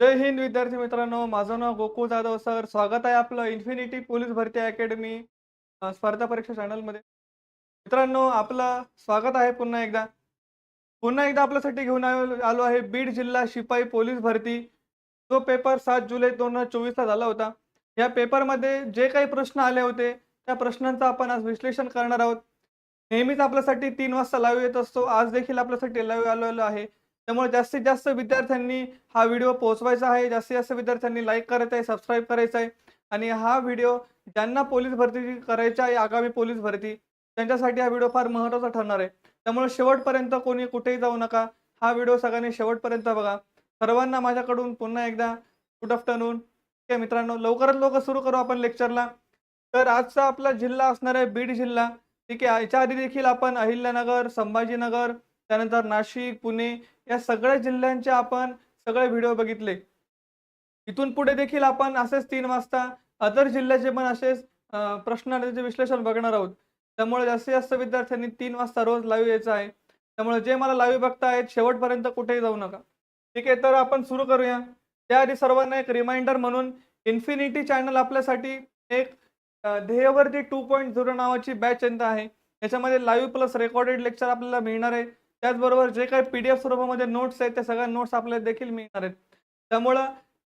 जय हिंद विद्यार्थी मित्रांनो माझं नाव गोकुळ जाधव सर. स्वागत आहे आपलं इन्फिनिटी पोलीस भरती अकॅडमी स्पर्धा परीक्षा चॅनलमध्ये मित्रांनो आपलं स्वागत आहे पुन्हा एकदा. पुन्हा एकदा आपल्यासाठी घेऊन आलो आलो आहे बीड जिल्हा शिपाई पोलीस भरती. जो पेपर सात जुलै दोन हजार चोवीसला झाला होता. या पेपरमध्ये जे काही प्रश्न आले होते त्या प्रश्नांचं आपण आज विश्लेषण करणार आहोत. नेहमीच आपल्यासाठी तीन वाजता लाईव्ह येत असतो. आज देखील आपल्यासाठी लाईव्ह आलेलो आहे. त्यामुळे जास्तीत जास्त विद्यार्थ्यांनी हा व्हिडिओ पोहोचवायचा आहे. जास्तीत जास्त विद्यार्थ्यांनी लाईक करायचं आहे सबस्क्राईब करायचं आहे. आणि हा व्हिडिओ ज्यांना पोलीस भरती करायची आहे आगामी पोलीस भरती त्यांच्यासाठी हा व्हिडिओ फार महत्त्वाचा ठरणार आहे. त्यामुळे शेवटपर्यंत कोणी कुठेही जाऊ नका. हा व्हिडिओ सगळ्यांनी शेवटपर्यंत बघा. सर्वांना माझ्याकडून पुन्हा एकदा गुड आफ्टरनून ठीक आहे मित्रांनो लवकरात लवकर सुरू करू आपण लेक्चरला तर आजचा आपला जिल्हा असणार आहे बीड जिल्हा. ठीक आहे याच्या आधी देखील आपण अहिल्यानगर संभाजीनगर त्यानंतर नाशिक पुणे या सगळ्या जिल्ह्यांचे आपण सगळे व्हिडिओ बघितले. इथून पुढे देखील आपण असेच तीन वाजता अदर जिल्ह्याचे पण असेच प्रश्न विश्लेषण बघणार आहोत. त्यामुळे जास्तीत जास्त विद्यार्थ्यांनी तीन वाजता रोज लाईव्ह यायचं आहे. त्यामुळे जे मला लाईव्ह बघतायत शेवटपर्यंत कुठेही जाऊ नका. ठीक आहे तर आपण सुरू करूया. त्याआधी सर्वांना एक रिमाइंडर म्हणून इन्फिनिटी चॅनल आपल्यासाठी एक ध्येयवर्ती टू पॉईंट झिरो नावाची बॅच यंत्र आहे. याच्यामध्ये लाईव्ह प्लस रेकॉर्डेड लेक्चर आपल्याला मिळणार आहे. त्याचबरोबर जे काही पी डी एफ स्वरूपामध्ये नोट्स आहेत त्या सगळ्या नोट्स आपल्याला देखील मिळणार आहेत. त्यामुळं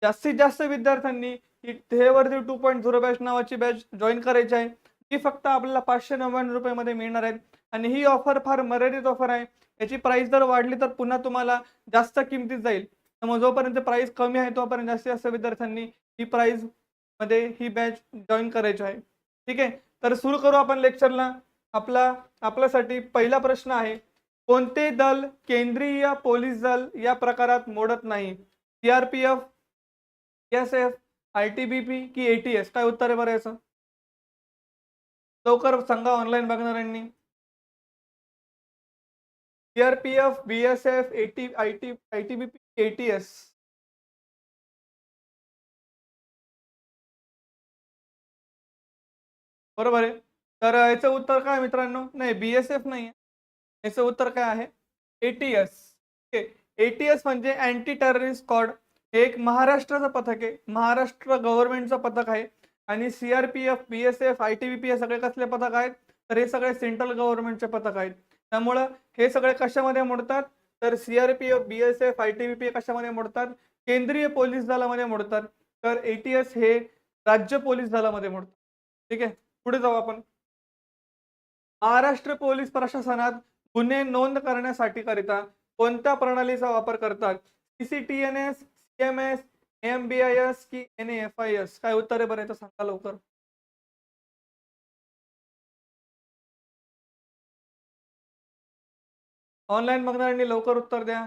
जास्तीत जास्त विद्यार्थ्यांनी ही ध्येयवर्ती टू पॉईंट झिरो बॅच नावाची बॅच जॉईन करायची आहे. ती फक्त आपल्याला पाचशे नव्याण्णव रुपयामध्ये मिळणार आहेत आणि ही ऑफर फार मर्यादित ऑफर आहे. याची प्राइस जर वाढली तर पुन्हा तुम्हाला जास्त किमतीत जाईल. त्यामुळे जोपर्यंत प्राइस कमी आहे तोपर्यंत जास्तीत जास्त विद्यार्थ्यांनी ही प्राइसमध्ये ही बॅच जॉईन करायची आहे. ठीक आहे? तर सुरू करू आपण लेक्चरला आपला आपल्यासाठी पहिला प्रश्न आहे. कोणते दल केंद्रीय पोलीस दल या प्रकारात मोडत नाही? CRPF S F I T B P की एटीएस? काय उत्तर आहे बरं याचं? लवकर सांगा online बघणाऱ्यांनी CRPF B S F A T I T I T B P ATS. बरोबर आहे. तर याचं उत्तर काय मित्रांनो? नाही बी एस एफ नाही याचं उत्तर काय आहे? एटीएस एटीएस म्हणजे अँटी टेररिस्ट स्क्वॉड हे एक महाराष्ट्राचं पथक आहे. महाराष्ट्र गव्हर्नमेंटचं पथक आहे. आणि CRPF B S F I T B P हे सगळे कसले पथक आहेत? तर हे सगळे सेंट्रल गव्हर्नमेंटचे पथक आहेत. त्यामुळं हे सगळे कशामध्ये मोडतात? तर CRPF B S F I T B P कशामध्ये मोडतात? केंद्रीय पोलीस दलामध्ये मोडतात. तर एटीएस हे राज्य पोलीस दलामध्ये मोडतात. ठीक आहे? पुढे जाऊ आपण. महाराष्ट्र पोलीस प्रशासनात गुन्हे नोंद करण्यासाठी करिता कोणत्या प्रणालीचा वापर करतात? CCTNS CMS M B I S की एन एफ आय एस काय उत्तर आहे बरं याचं? सांगा लवकर. ऑनलाईन बघणाऱ्यांनी लवकर उत्तर द्या.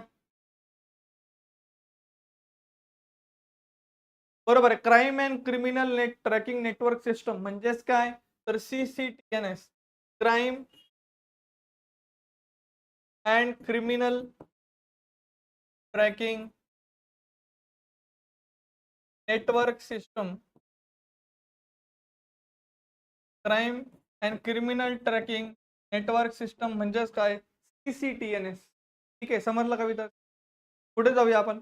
बरोबर आहे. Crime and criminal net tracking network system म्हणजेच काय? तर CCTNS crime and criminal tracking network system. Crime and criminal tracking network system म्हणजेच काय? C C T N S. ठीक आहे समजलं का कुठे पुढे जाऊया आपण.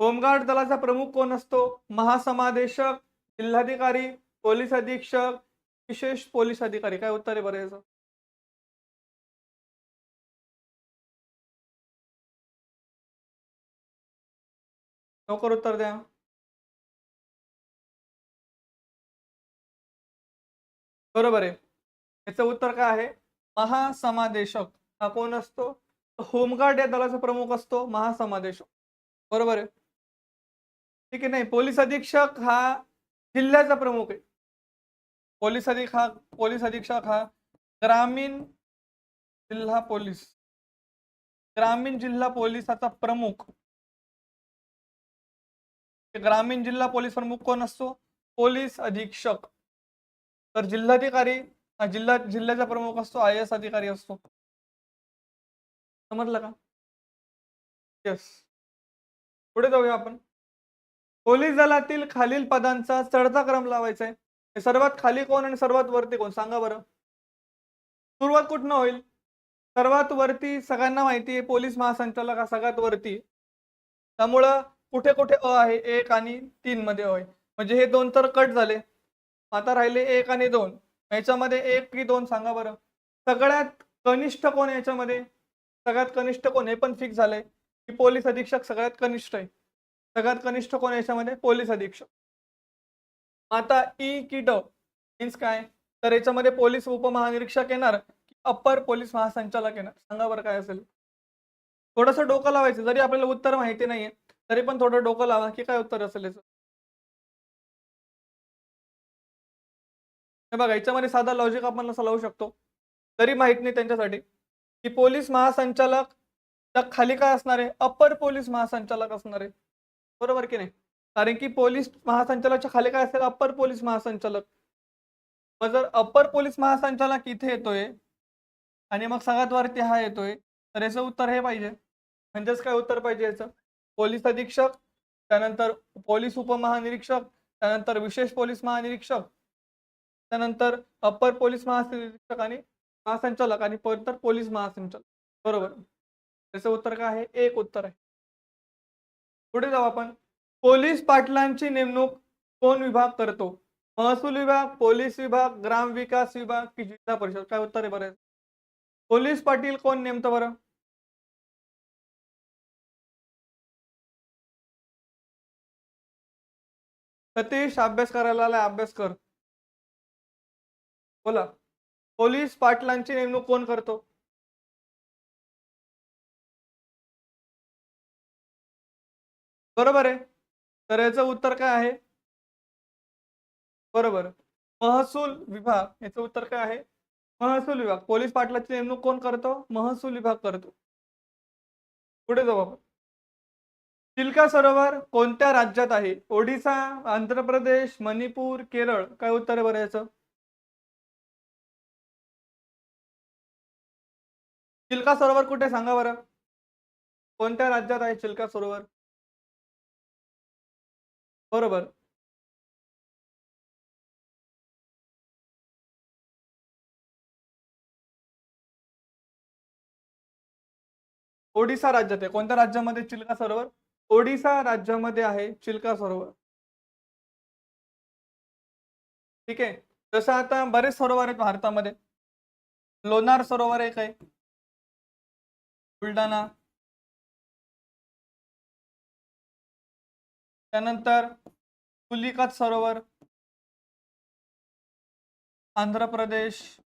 होमगार्ड दलाचा प्रमुख कोण असतो? महासमादेशक जिल्हाधिकारी पोलीस अधीक्षक विशेष पोलीस अधिकारी. काय उत्तर आहे बरं याचं? लवकर उत्तर द्या. बरोबर आहे. याचं उत्तर काय आहे? महासमादेशक हा कोण असतो? होमगार्ड या दलाचा प्रमुख असतो महासमादेशक. बरोबर आहे. ठीक आहे नाही पोलीस अधीक्षक हा जिल्ह्याचा प्रमुख आहे. पोलीस अधिक हा पोलीस अधीक्षक हा ग्रामीण जिल्हा पोलीस. ग्रामीण जिल्हा पोलिसाचा प्रमुख. ग्रामीण जिल्हा पोलीस प्रमुख कोण असतो? पोलीस अधीक्षक. तर जिल्हाधिकारी हा जिल्हा जिल्ह्याचा प्रमुख असतो आय एस अधिकारी असतो. समजलं का? येस पुढे जाऊया आपण. पोलीस दलातील खालील पदांचा चढता क्रम लावायचा आहे सर्वात खाली कोण आणि सर्वात वरती कोण? सांगा बरं. सुरुवात कुठनं होईल? सर्वात वरती सगळ्यांना माहिती आहे पोलीस महासंचालक हा सगळ्यात वरती. त्यामुळं कुठे कुठे अ आहे? एक आणि तीन मध्ये अ आहे म्हणजे हे दोन तर कट झाले. आता राहिले एक आणि दोन. याच्यामध्ये एक की दोन सांगा बरं. सगळ्यात कनिष्ठ कोण याच्यामध्ये? सगळ्यात कनिष्ठ कोण? हे पण फिक्स झालंय. की पोलीस अधीक्षक सगळ्यात कनिष्ठ आहे. सगळ्यात कनिष्ठ कोण याच्यामध्ये? पोलीस अधीक्षक. आता ई की ड मीन्स काय? तर याच्यामध्ये पोलीस उपमहानिरीक्षक येणार की अप्पर पोलीस महासंचालक येणार. सांगा बरं काय असेल. थोडंसं डोकं लावायचं. जरी आपल्याला उत्तर माहिती नाहीये. तरी पण थोडं डोकं लावा की काय उत्तर असेल याचं? हे बघा याच्यामध्ये साधा लॉजिक आपण असं लावू शकतो. तरी माहीत नाही त्यांच्यासाठी. की पोलीस महासंचालक त्या खाली काय असणार आहे? अप्पर पोलीस महासंचालक असणार आहे. बरोबर की नाही? कारण की पोलीस महासंचालकच्या खाली काय असेल? अप्पर पोलीस महासंचालक. मग जर अप्पर पोलीस महासंचालक इथे येतोय आणि मग सगळ्यात वरती हा येतोय तर याचं उत्तर हे पाहिजे. म्हणजेच काय उत्तर पाहिजे याचं? पोलीस अधीक्षक त्यानंतर पोलीस उपमहानिरीक्षक त्यानंतर विशेष पोलीस महानिरीक्षक त्यानंतर अप्पर पोलीस महानिरीक्षक आणि महासंचालक आणि परतर पोलीस महासंचालक. बरोबर? त्याचं उत्तर काय आहे? एक उत्तर आहे. पुढे जाऊ आपण. पोलीस पाटलांची नेमणूक कोण विभाग करतो? महसूल विभाग पोलीस विभाग ग्राम विकास विभाग की जिल्हा परिषद? काय उत्तर आहे बरं? पोलीस पाटील कोण नेमतं बरं? सतीश अभ्यास करायला आलाय अभ्यास कर. बोला. पोलीस पाटलांची नेमणूक कोण करतो? बरोबर आहे. तर याचं उत्तर काय आहे? बरोबर. महसूल विभाग याचं उत्तर काय आहे? महसूल विभाग. पोलीस पाटलाची नेमणूक कोण करतो? महसूल विभाग करतो. पुढे जाऊ आपण. चिल्का सरोवर कोणत्या राज्यात आहे? ओडिसा आंध्र प्रदेश मणिपूर केरळ. काय उत्तर आहे बरं याचं? चिल्का सरोवर कुठे सांगा बरं. कोणत्या राज्यात आहे चिल्का सरोवर? बरोबर. ओडिसा राज्यात आहे. कोणत्या राज्यामध्ये चिल्का सरोवर? ओडिसा राज्यामध्ये आहे चिल्का सरोवर. ठीक आहे? तसं आता बरेच सरोवर आहेत भारतामध्ये. लोणार सरोवर एक आहे. बुलढाणा. त्यानंतर पुलिकात सरोवर. आंध्र प्रदेश.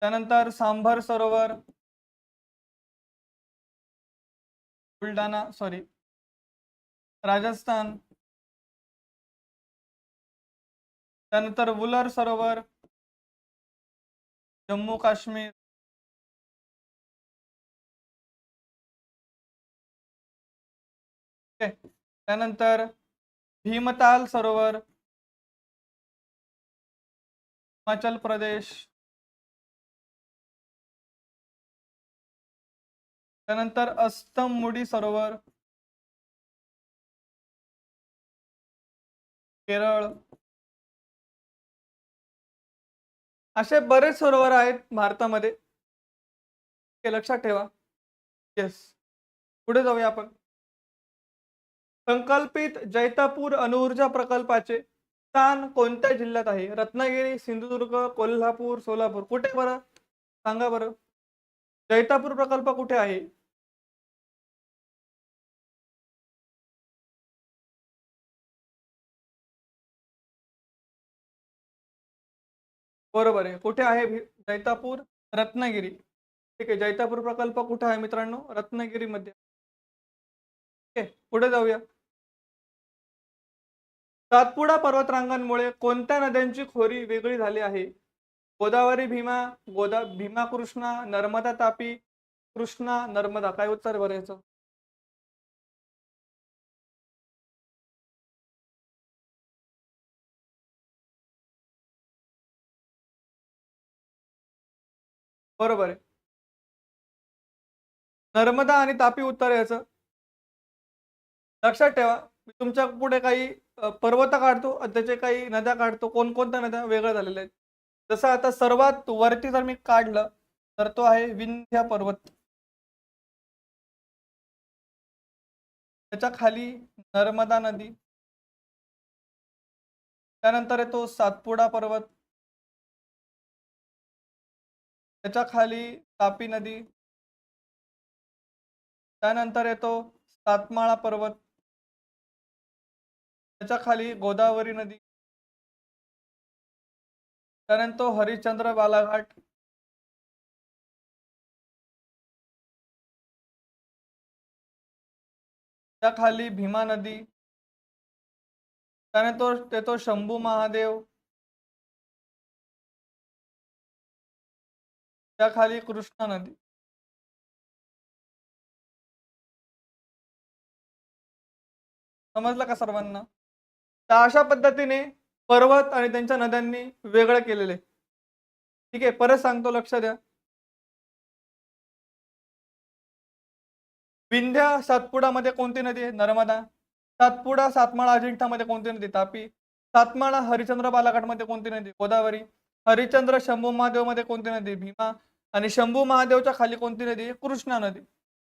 त्यानंतर सांभर सरोवर. बुलढाणा सॉरी राजस्थान. त्यानंतर वुलर सरोवर. जम्मू काश्मीर. त्यानंतर भीमताल सरोवर. हिमाचल प्रदेश. त्यानंतर अस्तमुडी सरोवर केरळ. असे बरेच सरोवर आहेत भारतामध्ये. हे लक्षात ठेवा. येस पुढे जाऊया आपण. संकल्पित जैतापूर अणुऊर्जा प्रकल्पाचे स्थान कोणत्या जिल्ह्यात आहे? रत्नागिरी सिंधुदुर्ग कोल्हापूर सोलापूर. कुठे बरं? सांगा बरं. जैतापूर प्रकल्प कुठे आहे? बरोबर आहे. कुठे आहे भी- जैतापूर? रत्नागिरी. ठीक आहे. जैतापूर प्रकल्प कुठे आहे मित्रांनो? रत्नागिरीमध्ये. ठीक आहे पुढे जाऊया. सातपुडा पर्वतरांगांमुळे कोणत्या नद्यांची खोरी वेगळी झाली आहे? गोदावरी भीमा गोदा भीमा कृष्णा नर्मदा तापी कृष्णा नर्मदा. काय उत्तर बरं याचं? बरोबर आहे. नर्मदा आणि तापी उत्तर याचं. लक्षात ठेवा मी तुमच्यापुढे काही पर्वत काढतो त्याचे काही नद्या काढतो. कोणकोणत्या नद्या वेगळ्या झालेल्या आहेत? जसं आता सर्वात वरती जर मी काढलं तर तो आहे विंध्या पर्वत. त्याच्याखाली नर्मदा नदी. त्यानंतर येतो सातपुडा पर्वत. त्याच्याखाली तापी नदी. त्यानंतर येतो सातमाळा पर्वत. त्याच्याखाली गोदावरी नदी. त्यानंतर हरिश्चंद्र बालाघाट. त्या खाली भीमा नदी. त्यानंतर येतो शंभू महादेव. त्याखाली कृष्णा नदी. समजलं का सर्वांना? तर अशा पद्धतीने पर्वत आणि त्यांच्या नद्यांनी वेगळं केलेले ठीक आहे परत सांगतो लक्ष द्या. विंध्या सातपुडामध्ये कोणती नदी आहे? नर्मदा. सातपुडा सातमाळा अजिंठामध्ये कोणती नदी? तापी. सातमाळा हरिचंद्र बालाघाटमध्ये कोणती नदी? गोदावरी. हरिचंद्र शंभू महादेवमध्ये कोणती नदी? भीमा. आणि शंभू महादेवच्या खाली कोणती नदी आहे? कृष्णा नदी.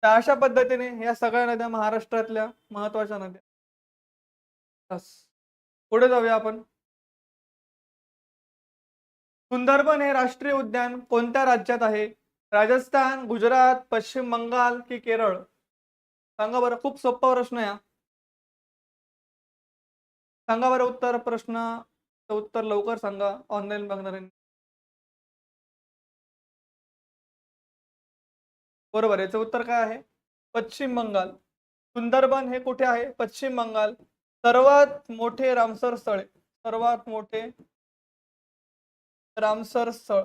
तर अशा पद्धतीने या सगळ्या नद्या महाराष्ट्रातल्या महत्त्वाच्या नद्या पुढे जाऊया आपण. सुंदरबन हे राष्ट्रीय उद्यान कोणत्या राज्यात आहे? राजस्थान गुजरात पश्चिम बंगाल की केरळ? सांगा बरं खूप सोपा प्रश्न या सांगा बरं उत्तर प्रश्न. उत्तर लवकर सांगा. ऑनलाईन बघणाऱ्यांनी. बरोबर याचं उत्तर काय आहे? पश्चिम बंगाल. सुंदरबन हे कुठे आहे? पश्चिम बंगाल. सर्वात मोठे रामसर स्थळ. सर्वात मोठे रामसर स्थळ.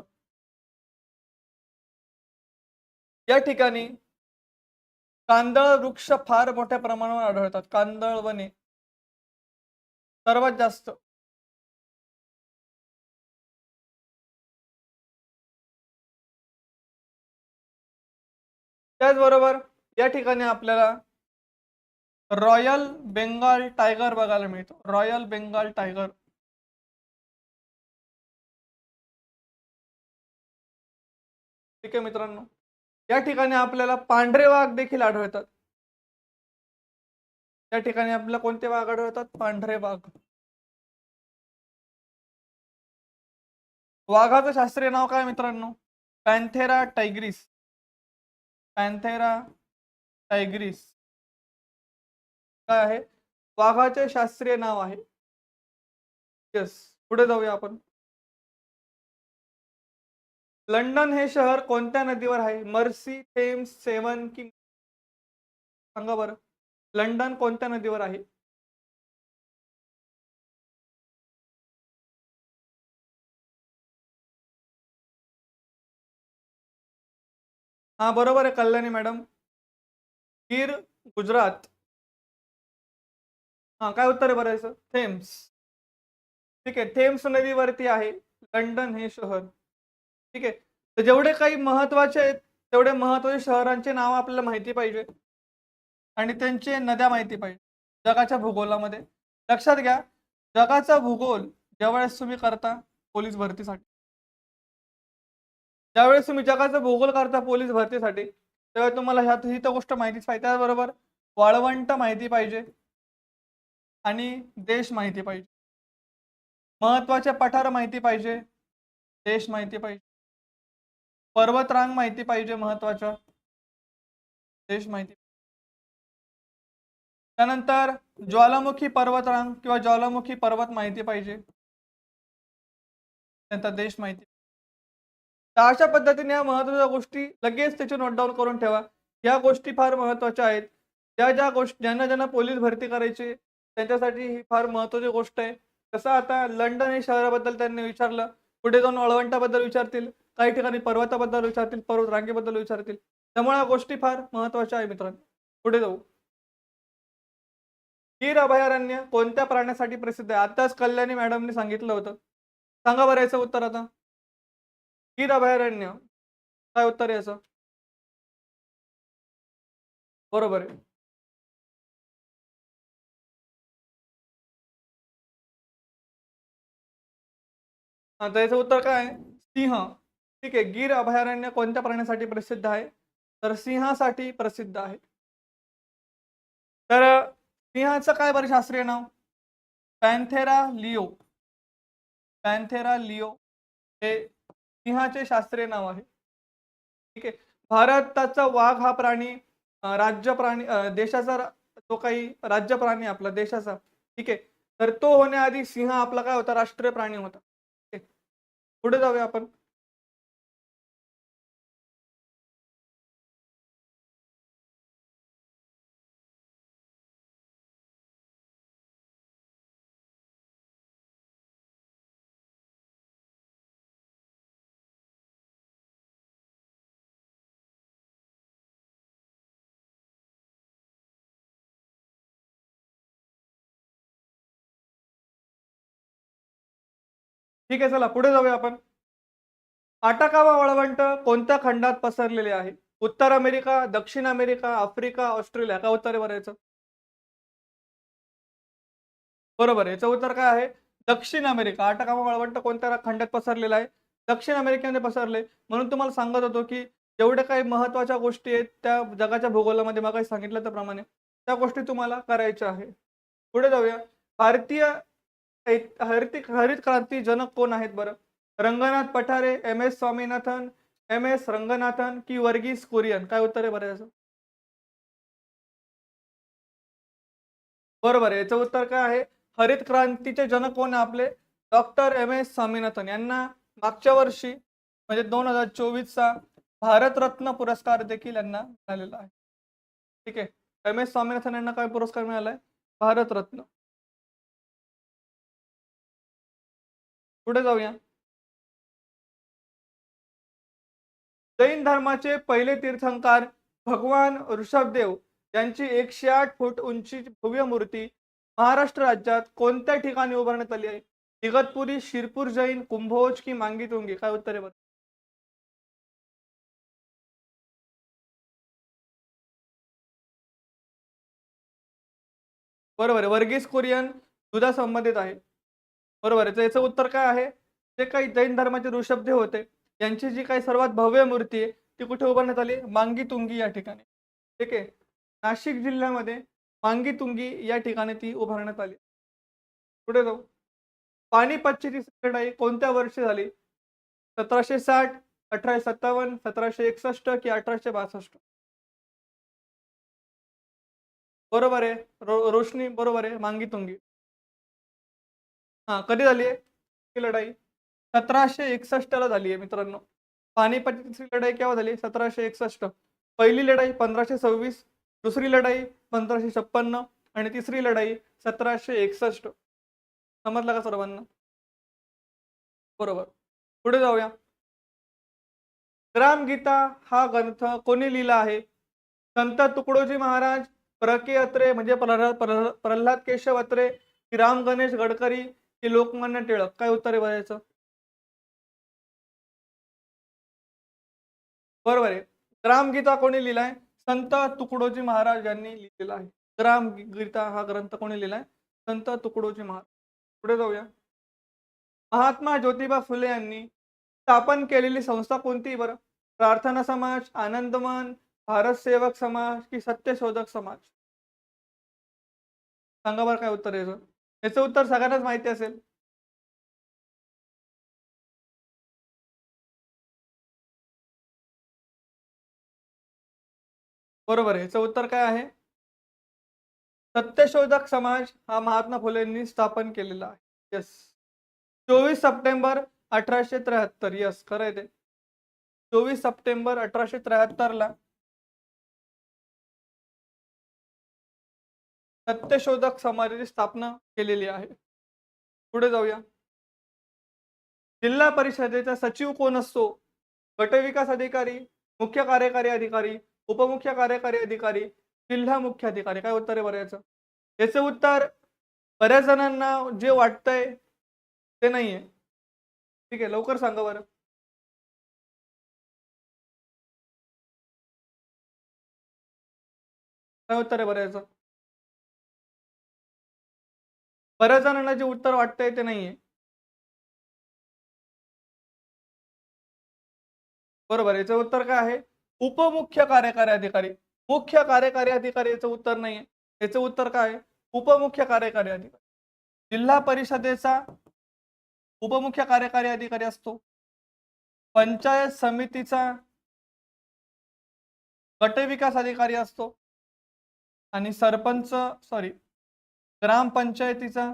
या ठिकाणी कांदळ वृक्ष फार मोठ्या प्रमाणावर आढळतात. कांदळ वने सर्वात जास्त त्याचबरोबर या ठिकाणी आपल्याला रॉयल बेंगाल टायगर बघायला मिळतो. Royal Bengal tiger. ठीक आहे मित्रांनो. या ठिकाणी आपल्याला पांढरे वाघ देखील आढळतात. या ठिकाणी आपल्याला कोणते वाघ आढळतात? पांढरे वाघ. वाघाचं शास्त्रीय नाव काय मित्रांनो? पॅन्थेरा टायग्रिस पॅन्थेरा टायग्रिस. काय आहे? वाघाचे शास्त्रीय नाव आहे. येस पुढे जाऊया आपण. लंडन हे शहर कोणत्या नदीवर आहे? मर्सी थेम्स सेवन की सांगा बरं. लंडन कोणत्या नदीवर आहे? हा बरोबर आहे कल्याणी मॅडम. गीर गुजरात. हा काय उत्तर आहे बरं याचं? थेम्स. ठीक आहे थेम्स नदीवरती आहे. लंडन हे शहर. ठीक आहे तर जेवढे काही महत्त्वाचे आहेत तेवढे महत्त्वाचे शहरांचे नाव आपल्याला माहिती पाहिजे. आणि त्यांचे नद्या माहिती पाहिजे. जगाच्या भूगोलामध्ये. लक्षात घ्या जगाचा भूगोल ज्यावेळेस तुम्ही करता पोलीस भरतीसाठी. ज्यावेळेस तुम्ही जगाचा भूगोल करता पोलीस भरतीसाठी तेव्हा तुम्हाला ह्यात ही तर गोष्ट माहितीच पाहिजे. त्याचबरोबर वाळवंट माहिती पाहिजे. आणि देश माहिती पाहिजे. महत्त्वाचे पठार माहिती पाहिजे. देश माहिती पाहिजे. पर्वतरांग माहिती पाहिजे महत्त्वाच्या देश माहिती त्यानंतर ज्वालामुखी पर्वतरांग किंवा ज्वालामुखी पर्वत माहिती पाहिजे. त्यानंतर देश माहिती तर अशा पद्धतीने या महत्त्वाच्या गोष्टी लगेच त्याचे नोट डाऊन करून ठेवा. या गोष्टी फार महत्त्वाच्या आहेत. ज्या ज्या गोष्टी ज्यांना ज्यांना पोलीस भरती करायची त्यांच्यासाठी ही फार महत्वाची गोष्ट आहे. तसं आता लंडन हे शहराबद्दल त्यांनी विचारलं पुढे जाऊन वळवंटाबद्दल विचारतील काही ठिकाणी पर्वताबद्दल विचारतील पर्वत रांगेबद्दल विचारतील. त्यामुळे या गोष्टी फार महत्त्वाच्या आहे मित्रांनो. पुढे जाऊ. गीर अभयारण्य कोणत्या प्राण्यासाठी प्रसिद्ध आहे? आताच कल्याणी मॅडमने सांगितलं होतं. सांगा बरं याचं उत्तर आता. गीर अभयारण्य काय उत्तर आहे याचं? बरोबर आहे. हा तर याचं उत्तर काय आहे? सिंह. ठीक आहे. गीर अभयारण्य कोणत्या प्राण्यासाठी प्रसिद्ध आहे? तर सिंहासाठी प्रसिद्ध आहे. तर सिंहाचं काय बरं शास्त्रीय नाव? पॅन्थेरा लिओ. पॅन्थेरा लिओ हे सिंहाचे शास्त्रीय नाव आहे. ठीक आहे. भारताचा वाघ हा प्राणी राज्य प्राणी देशाचा जो काही राज्य प्राणी आपला देशाचा. ठीक आहे. तर तो होण्याआधी सिंह आपला काय होता? राष्ट्रीय प्राणी होता. ठीक आहे. पुढे जाऊया आपण. ठीक आहे चला पुढे जाऊया आपण. आटाकावा वाळवंट कोणत्या खंडात पसरलेले आहे? उत्तर अमेरिका दक्षिण अमेरिका आफ्रिका ऑस्ट्रेलिया का उत्तर आहे बरं याचं? बरोबर याचं उत्तर काय आहे? दक्षिण अमेरिका. आटाकामा वाळवंट कोणत्या खंडात पसरलेला आहे? दक्षिण अमेरिकेमध्ये पसरले. म्हणून तुम्हाला सांगत होतो की जेवढ्या काही महत्त्वाच्या गोष्टी आहेत त्या जगाच्या भूगोलामध्ये मग सांगितलं त्याप्रमाणे त्या गोष्टी तुम्हाला करायच्या आहे. पुढे जाऊया. भारतीय हरित हरित क्रांती जनक कोण आहेत बरं? Ranganath Pathare M S Swaminathan M S Ranganathan की वर्गीस कुरियन? काय उत्तर आहे बरं याचं? बरोबर याचं उत्तर काय आहे? हरित क्रांतीचे जनक कोण आपले? Doctor M S Swaminathan. यांना मागच्या वर्षी म्हणजे दोन हजार चोवीसचा भारतरत्न पुरस्कार देखील यांना मिळालेला आहे. ठीक आहे. एम एस स्वामीनाथन यांना काय पुरस्कार मिळाला आहे भारतरत्न पुढे जाऊया. जैन धर्माचे पहिले तीर्थंकर भगवान ऋषभदेव यांची एकशे आठ फूट उंचीची भव्य मूर्ती महाराष्ट्र राज्यात कोणत्या ठिकाणी उभारण्यात आली आहे? इगतपुरी शिरपूर जैन कुंभोज की मांगी तुंगी? काय उत्तर आहे बरोबर वर्गीस कुरियन दुधा संबंधित आहे. बरोबर आहे. तर याचं उत्तर काय आहे? जे काही जैन धर्माचे ऋषभदेव होते यांची जी काही सर्वात भव्य मूर्ती आहे ती कुठे उभारण्यात आली? मांगी तुंगी या ठिकाणी. ठीक आहे? नाशिक जिल्ह्यामध्ये मांगी तुंगी या ठिकाणी ती उभारण्यात आली. कुठे जाऊ. पानिपतची ती लढाई कोणत्या वर्षी झाली? सतराशे साठ अठराशे सत्तावन्न सतराशे एकसष्ट कि अठराशे बासष्ट? बरोबर आहे. रो रोशनी बरोबर आहे. मांगी तुंगी हा कधी झाली आहे ही लढाई? सतराशे एकसष्टला झाली आहे मित्रांनो. पानिपतची लढाई केव्हा झाली? सतराशे एकसष्ट. पहिली लढाई पंधराशे सव्वीस दुसरी लढाई पंधराशे छप्पन्न आणि तिसरी लढाई सतराशे एकसष्ट. समजलं का सर्वांना? बरोबर. पुढे जाऊया. ग्रामगीता हा ग्रंथ कोणी लिहिला आहे? संत तुकडोजी महाराज प्रके अत्रे म्हणजे प्रल्हाद प्रल्हाद केशव अत्रे राम गणेश गडकरी की लोकमान्य टिळक. काय उत्तर आहे बघायचं बरोबर आहे. ग्रामगीता कोणी लिहिलाय? संत तुकडोजी महाराज यांनी लिहिलेला आहे. ग्रामगीता हा ग्रंथ कोणी लिहिलाय? संत तुकडोजी महाराज. पुढे जाऊया. महात्मा ज्योतिबा फुले यांनी स्थापन केलेली संस्था कोणती बरं? प्रार्थना समाज आनंदमान भारत सेवक समाज की सत्यशोधक समाज? सांगा बरं काय उत्तर आहे याचं उत्तर सगळ्यांनाच माहिती असेल. बरोबर आहे. याचं उत्तर काय आहे? सत्यशोधक समाज हा महात्मा फुलेंनी स्थापन केलेला आहे. येस चोवीस सप्टेंबर अठराशे त्र्याहत्तर. यस खरं आहे ते. चोवीस सप्टेंबर अठराशे त्र्याहत्तर सत्यशोधक समाजाची स्थापना केलेली आहे. पुढे जाऊया. जिल्हा परिषदेचा सचिव कोण असतो? गटविकास अधिकारी मुख्य कार्यकारी अधिकारी उपमुख्य कार्यकारी अधिकारी जिल्हा मुख्य अधिकारी. काय उत्तर आहे बऱ्याचं याचं? उत्तर बऱ्याच जणांना जे वाटतंय ते नाहीये. ठीक आहे लवकर सांगा बरं. काय उत्तर आहे बऱ्याचं बऱ्याच जणांना जे उत्तर वाटतंय ते नाहीये. बरोबर याचं उत्तर काय आहे? उपमुख्य कार्यकारी अधिकारी. मुख्य कार्यकारी अधिकारी याचं उत्तर नाहीये. याचं उत्तर काय आहे? उपमुख्य कार्यकारी अधिकारी. जिल्हा परिषदेचा उपमुख्य कार्यकारी अधिकारी असतो. पंचायत समितीचा गटविकास अधिकारी असतो. आणि सरपंच सॉरी ग्रामपंचायतीचा?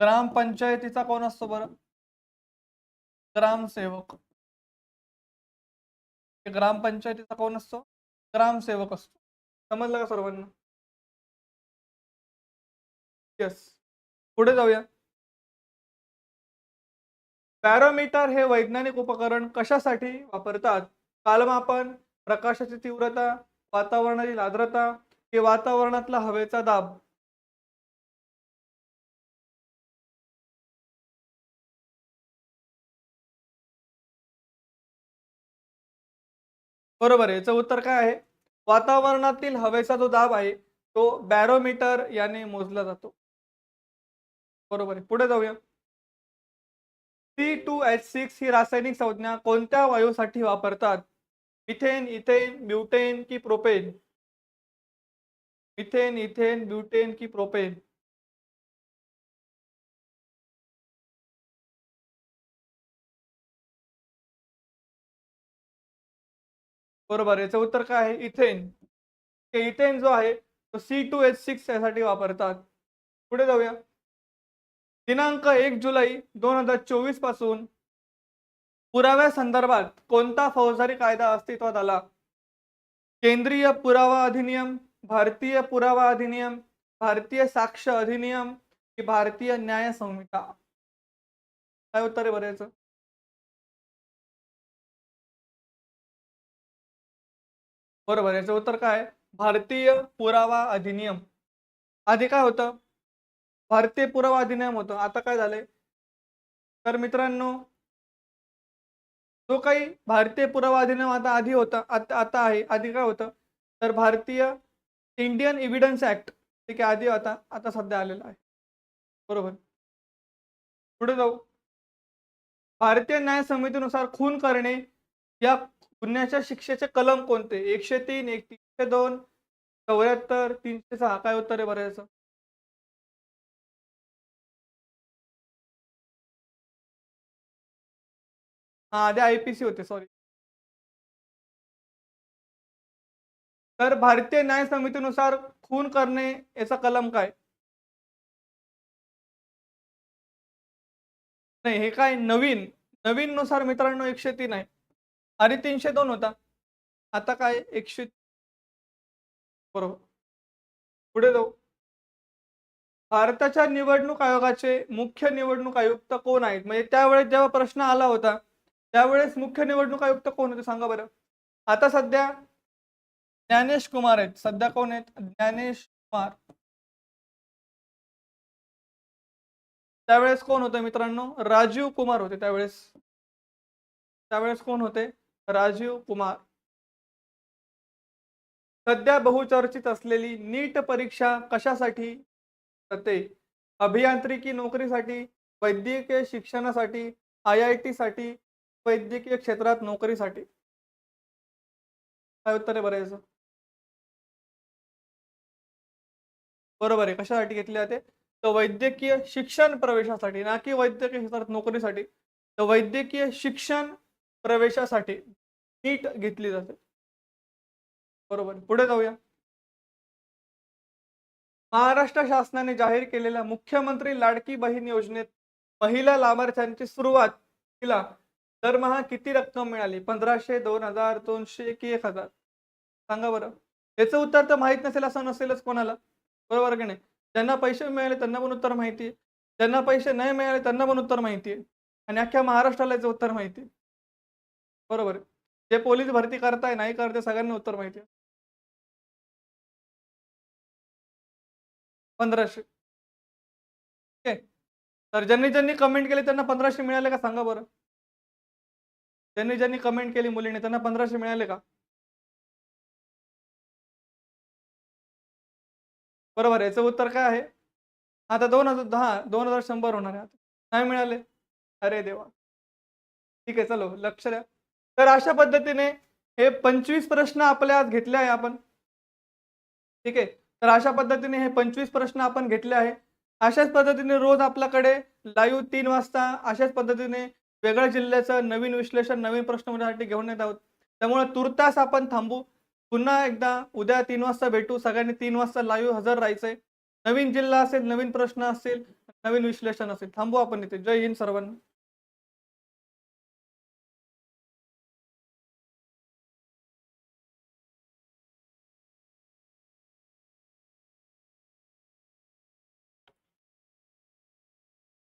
ग्रामपंचायतीचा कोण असतो बरं? ग्रामसेवक. ग्रामपंचायतीचा कोण असतो? ग्रामसेवक असतो. समजलं का सर्वांना? येस पुढे जाऊया. पॅरोमीटर हे वैज्ञानिक उपकरण कशासाठी वापरतात? कालमापन प्रकाशाची तीव्रता वातावरणातील आर्द्रता की वातावरणातला हवेचा दाब. बरोबर आहे. याचं उत्तर काय आहे? वातावरणातील हवेचा जो दाब आहे तो बॅरोमीटर याने मोजला जातो. बरोबर आहे. पुढे जाऊया. सी टू एच सिक्स ही रासायनिक संज्ञा कोणत्या वायूसाठी वापरतात? मिथेन इथेन ब्युटेन की प्रोपेन? मिथेन इथेन ब्युटेन की प्रोपेन. बरोबर याचं उत्तर काय आहे? इथेन. इथेन जो आहे तो सी टू एच सिक्स यासाठी वापरतात. पुढे जाऊया. दिनांक एक जुलै दोन हजार चोवीसपासून पुराव्या संदर्भात कोणता फौजदारी कायदा अस्तित्वात आला? केंद्रीय पुरावा अधिनियम भारतीय पुरावा अधिनियम भारतीय साक्ष अधिनियम की भारतीय न्याय संहिता. काय उत्तर आहे बरं बरोबर याचं उत्तर काय? भारतीय पुरावा अधिनियम. आधी काय होतं? भारतीय पुरावा अधिनियम होतं. आता काय झालंय? तर मित्रांनो जो काही भारतीय पुरावा अधिनियम आता आधी होता आता आता आहे. आधी काय होतं? तर भारतीय इंडियन एव्हिडन्स ऍक्ट ठीक आहे आधी आता आता सध्या आलेला आहे. बरोबर? पुढे जाऊ. भारतीय न्याय समितीनुसार खून करणे या गुन्ह्याच्या शिक्षेचे कलम कोणते? एकशे तीन एक तीनशे दोन चौऱ्याहत्तर तीनशे सहा काय उत्तर आहे बरं हा आधी आय पी सी होते सॉरी तर भारतीय न्याय समितीनुसार खून करणे याचा कलम काय? नाही हे काय नवीन? नवीन नुसार मित्रांनो एकशे तीन आहे. आधी तीनशे दोन होता. आता काय एकशे बरोबर. पुढे जाऊ. भारताच्या निवडणूक आयोगाचे मुख्य निवडणूक आयुक्त कोण आहेत? म्हणजे त्यावेळेस जेव्हा प्रश्न आला होता त्यावेळेस मुख्य निवडणूक आयुक्त कोण होते? सांगा बरं. आता सध्या ज्ञानेश कुमार आहेत. सध्या कोण आहेत? ज्ञानेश कुमार. त्यावेळेस कोण होते मित्रांनो? राजीव कुमार होते त्यावेळेस. त्यावेळेस कोण होते? राजीव कुमार. सध्या बहुचर्चित असलेली नीट परीक्षा कशासाठी? होते अभियांत्रिकी नोकरीसाठी वैद्यकीय शिक्षणासाठी आय आय टी साठी वैद्यकीय क्षेत्रात नोकरीसाठी. काय उत्तर आहे बरं बरोबर आहे. कशासाठी घेतले जाते? तर वैद्यकीय शिक्षण प्रवेशासाठी ना की वैद्यकीय क्षेत्रात नोकरीसाठी. तर वैद्यकीय शिक्षण प्रवेशासाठी नीट घेतली जाते. बरोबर. पुढे जाऊया. महाराष्ट्र शासनाने जाहीर केलेल्या मुख्यमंत्री लाडकी बहीण योजनेत पहिल्या लाभार्थ्यांची सुरुवात तिला दरमहा किती रक्कम मिळाली? पंधराशे दोन हजार दोनशे की एक हजार? सांगा बरं. याचं उत्तर तर माहीत नसेल असं नसेलच कोणाला. बरोबर की नाही? ज्यांना पैसे मिळाले त्यांना पण उत्तर माहिती आहे. ज्यांना पैसे नाही मिळाले त्यांना पण उत्तर माहिती आहे. आणि अख्ख्या महाराष्ट्राला याचं उत्तर माहिती आहे. बरोबर आहे. जे पोलीस भरती करताय नाही करते सगळ्यांना उत्तर माहिती आहे. पंधराशे. ठीक आहे तर ज्यांनी ज्यांनी कमेंट केले त्यांना पंधराशे मिळाले का? सांगा बरं. ज्यांनी ज्यांनी कमेंट केली मुलीने त्यांना पंधराशे मिळाले का? बरोबर याचं उत्तर काय आहे? आता दोन हजार दहा दोन हजार शंभर होणार आहे आता. नाही मिळाले? अरे देवा. ठीक आहे चलो लक्ष द्या. तर अशा पद्धतीने हे पंचवीस प्रश्न आपल्या आज घेतले आहे आपण. ठीक आहे? तर अशा पद्धतीने हे पंचवीस प्रश्न आपण घेतले आहे. अशाच पद्धतीने रोज आपल्याकडे लाईव्ह तीन वाजता अशाच पद्धतीने वेगळ्या जिल्ह्याचं नवीन विश्लेषण नवीन प्रश्न घेऊन येत आहोत. त्यामुळे तुर्तास आपण थांबू. पुन्हा एकदा उद्या तीन वाजता भेटू. सगळ्यांनी तीन वाजता लाईव्ह हजर राहायचंय. नवीन जिल्हा असेल नवीन प्रश्न असेल नवीन विश्लेषण असेल थांबू आपण इथे. जय हिंद सर्वांना.